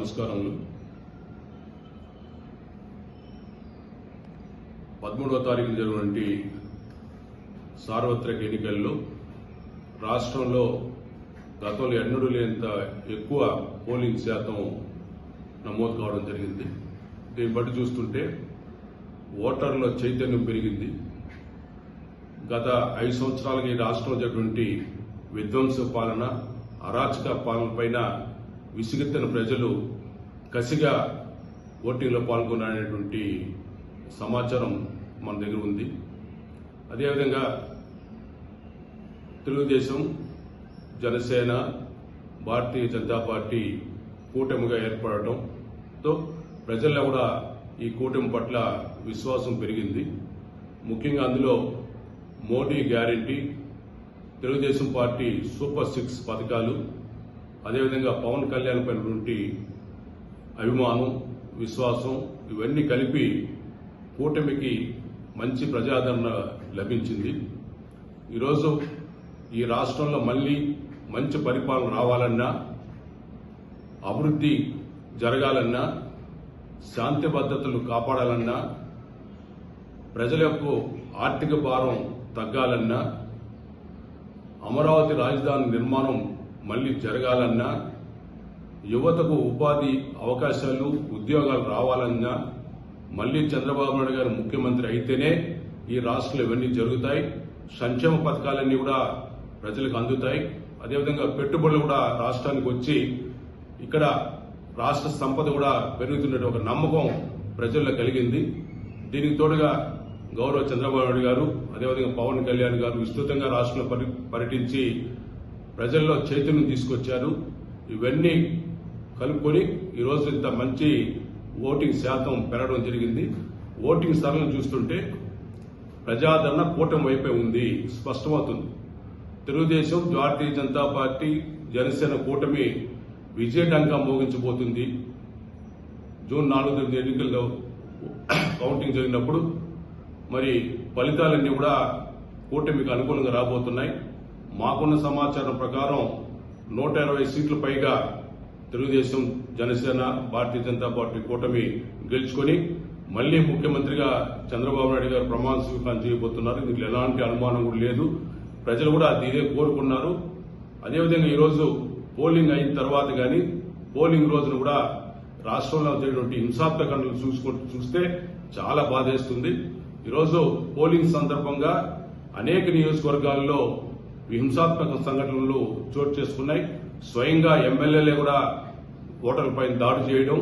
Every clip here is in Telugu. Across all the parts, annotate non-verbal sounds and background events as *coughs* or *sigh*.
నమస్కారములు. పదమూడవ తారీఖు జరిగినటువంటి సార్వత్రిక ఎన్నికల్లో రాష్ట్రంలో గతంలో ఎన్నడూ లేనంత ఎక్కువ పోలింగ్ శాతం నమోదు కావడం జరిగింది. దీన్ని బట్టి చూస్తుంటే ఓటర్ల చైతన్యం పెరిగింది. గత ఐదు సంవత్సరాలుగా ఈ రాష్ట్రంలో జరిగినటువంటి విధ్వంస పాలన అరాచక పాలన పైన విసిగెత్తిన ప్రజలు కసిగా ఓటింగ్లో పాల్గొననేటువంటి సమాచారం మన దగ్గర ఉంది. అదేవిధంగా తెలుగుదేశం జనసేన భారతీయ జనతా పార్టీ కూటమిగా ఏర్పడటంతో ప్రజల్లో కూడా ఈ కూటమి పట్ల విశ్వాసం పెరిగింది. ముఖ్యంగా అందులో Modi guarantee Telugu Desam party super six పథకాలు అదేవిధంగా పవన్ కళ్యాణ్ పైనటువంటి అభిమానం విశ్వాసం ఇవన్నీ కలిపి కూటమికి మంచి ప్రజాదరణ లభించింది. ఈరోజు ఈ రాష్ట్రంలో మళ్ళీ మంచి పరిపాలన రావాలన్నా అభివృద్ధి జరగాలన్నా శాంతి భద్రతలు కాపాడాలన్నా ప్రజల యొక్క ఆర్థిక భారం తగ్గాలన్నా అమరావతి రాజధాని నిర్మాణం మళ్ళీ జరగాలన్నా యువతకు ఉపాధి అవకాశాలు ఉద్యోగాలు రావాలన్నా మళ్ళీ చంద్రబాబు నాయుడు గారు ముఖ్యమంత్రి అయితేనే ఈ రాష్ట్రంలో ఇవన్నీ జరుగుతాయి. సంక్షేమ పథకాలన్నీ కూడా ప్రజలకు అందుతాయి. అదేవిధంగా పెట్టుబడులు కూడా రాష్ట్రానికి వచ్చి ఇక్కడ రాష్ట్ర సంపద కూడా పెరుగుతున్న ఒక నమ్మకం ప్రజల్లో కలిగింది. దీనికి తోడుగా గౌరవ చంద్రబాబు నాయుడు గారు అదేవిధంగా పవన్ కళ్యాణ్ గారు విస్తృతంగా రాష్ట్రంలో పర్యటించి ప్రజల్లో చైతన్యం తీసుకొచ్చారు. ఇవన్నీ కలుపుకొని ఈరోజు ఇంత మంచి ఓటింగ్ శాతం పెరగడం జరిగింది. ఓటింగ్ సరళం చూస్తుంటే ప్రజాదరణ కూటమి వైపే ఉంది. స్పష్టమవుతుంది. తెలుగుదేశం భారతీయ జనతా పార్టీ జనసేన కూటమి విజయడంగా మోగించబోతుంది. జూన్ నాలుగు తొమ్మిది ఎన్నికల్లో కౌంటింగ్ జరిగినప్పుడు మరి ఫలితాలన్నీ కూడా కూటమికి అనుకూలంగా రాబోతున్నాయి. మాకున్న సమాచారం ప్రకారం నూట ఇరవై సీట్లు పైగా తెలుగుదేశం జనసేన భారతీయ జనతా పార్టీ కూటమి గెలుచుకొని మళ్ళీ ముఖ్యమంత్రిగా చంద్రబాబు నాయుడు గారు ప్రమాణ స్వీకారం చేయబోతున్నారు. దీంట్లో ఎలాంటి అనుమానం కూడా లేదు. ప్రజలు కూడా దీనే కోరుకున్నారు. అదేవిధంగా ఈరోజు పోలింగ్ అయిన తర్వాత కానీ పోలింగ్ రోజున కూడా రాష్ట్రంలో జరిగినటువంటి హింసాత్మకరణలు చూసుకుంటూ చూస్తే చాలా బాధేస్తుంది. ఈరోజు పోలింగ్ సందర్భంగా అనేక నియోజకవర్గాల్లో హింసాత్మక సంఘటనలు చోటు చేసుకున్నాయి. స్వయంగా ఎమ్మెల్యేలే కూడా ఓటర్లపై దాడి చేయడం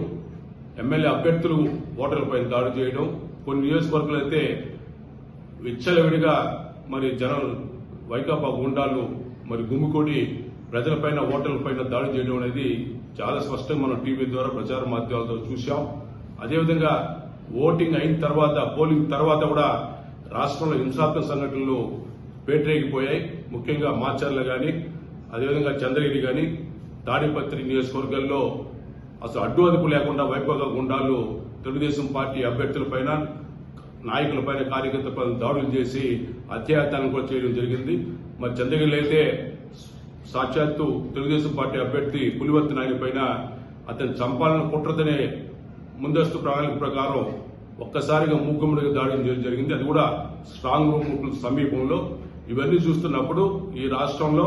ఎమ్మెల్యే అభ్యర్థులు ఓటర్లపై దాడి చేయడం కొన్ని నియోజకవర్గాలు అయితే విచ్చలవిడిగా మరి జనం వైకాపా గుండాలు మరి గుమ్మికొడి ప్రజలపైన ఓటర్లపైన దాడి చేయడం అనేది చాలా స్పష్టంగా మనం టీవీ ద్వారా ప్రచార మాధ్యమాలతో చూశాం. అదేవిధంగా ఓటింగ్ అయిన తర్వాత పోలింగ్ తర్వాత కూడా రాష్ట్రంలో హింసాత్మక సంఘటనలు పేటరేగిపోయాయి ముఖ్యంగా మాచర్ల కానీ అదేవిధంగా చంద్రగిరి కానీ తాడిపత్రి నియోజకవర్గాల్లో అసలు అడ్డు అదుపు లేకుండా వైభవ గుండాలు తెలుగుదేశం పార్టీ అభ్యర్థులపైన నాయకులపైన కార్యకర్తలపైన దాడులు చేసి అత్యాచారం కూడా చేయడం జరిగింది. మరి చంద్రగిరిలో అయితే సాక్షాత్తు తెలుగుదేశం పార్టీ అభ్యర్థి పులివర్తి నాయుడు పైన అతను చంపాలని కుట్రదనే ముందస్తు ప్రణాళిక ప్రకారం ఒక్కసారిగా మూకుమ్మడిగా దాడి చేయడం జరిగింది. అది కూడా స్ట్రాంగ్ రూమ్ సమీపంలో. ఇవన్నీ చూస్తున్నప్పుడు ఈ రాష్ట్రంలో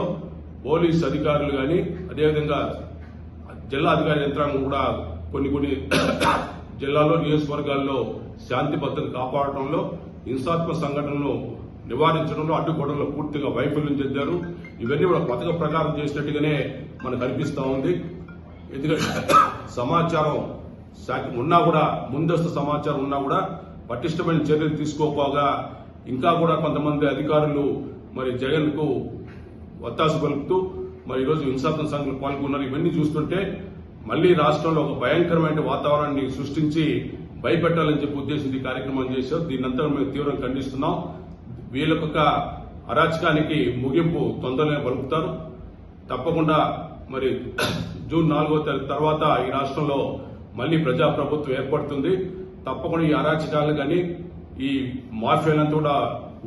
పోలీస్ అధికారులు కానీ అదేవిధంగా జిల్లా అధికార యంత్రాంగం కూడా కొన్ని కొన్ని *coughs* జిల్లాలో నియోజకవర్గాల్లో శాంతి భద్రత కాపాడటంలో హింసాత్మక సంఘటనలు నివారించడంలో అడ్డుకోవడంలో పూర్తిగా వైఫల్యం చెందారు. ఇవన్నీ కూడా పథక ప్రకారం చేసినట్టుగానే మనకు అనిపిస్తూ ఉంది. ఎందుకంటే *coughs* సమాచారం శాఖ ఉన్నా కూడా ముందస్తు సమాచారం ఉన్నా కూడా పటిష్టమైన చర్యలు తీసుకోపోగా ఇంకా కూడా కొంతమంది అధికారులు మరి జగన్కు పలుకుతూ మరి ఈరోజు హింసాత్మక సంఘాలు పాల్గొన్నారు. ఇవన్నీ చూస్తుంటే మళ్ళీ రాష్ట్రంలో ఒక భయంకరమైన వాతావరణాన్ని సృష్టించి భయపెట్టాలని చెప్పి ఉద్దేశించి ఈ కార్యక్రమం చేశారు. దీన్నంతా మేము తీవ్రంగా ఖండిస్తున్నాం. వీళ్ళకొక అరాచకానికి ముగింపు తొందరగా పలుకుతారు. తప్పకుండా మరి జూన్ నాలుగో తారీఖు తర్వాత ఈ రాష్ట్రంలో మళ్ళీ ప్రజాప్రభుత్వం ఏర్పడుతుంది. తప్పకుండా ఈ అరాచకాలను కానీ ఈ మాఫియాలంతా కూడా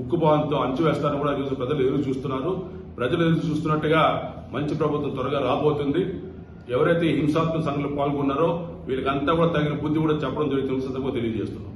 ఉక్కుపాదంతో అంచువేస్తారని కూడా ఈరోజు ప్రజలు ఎదురు చూస్తున్నారు. ప్రజలు ఎదురు చూస్తున్నట్టుగా మంచి ప్రభుత్వం త్వరగా రాబోతుంది. ఎవరైతే హింసాత్మక సంఘంలో పాల్గొన్నారో వీళ్ళకంతా కూడా తగిన బుద్ధి కూడా చెప్పడం జరుగుతుంది సందర్భంగా తెలియజేస్తున్నాం.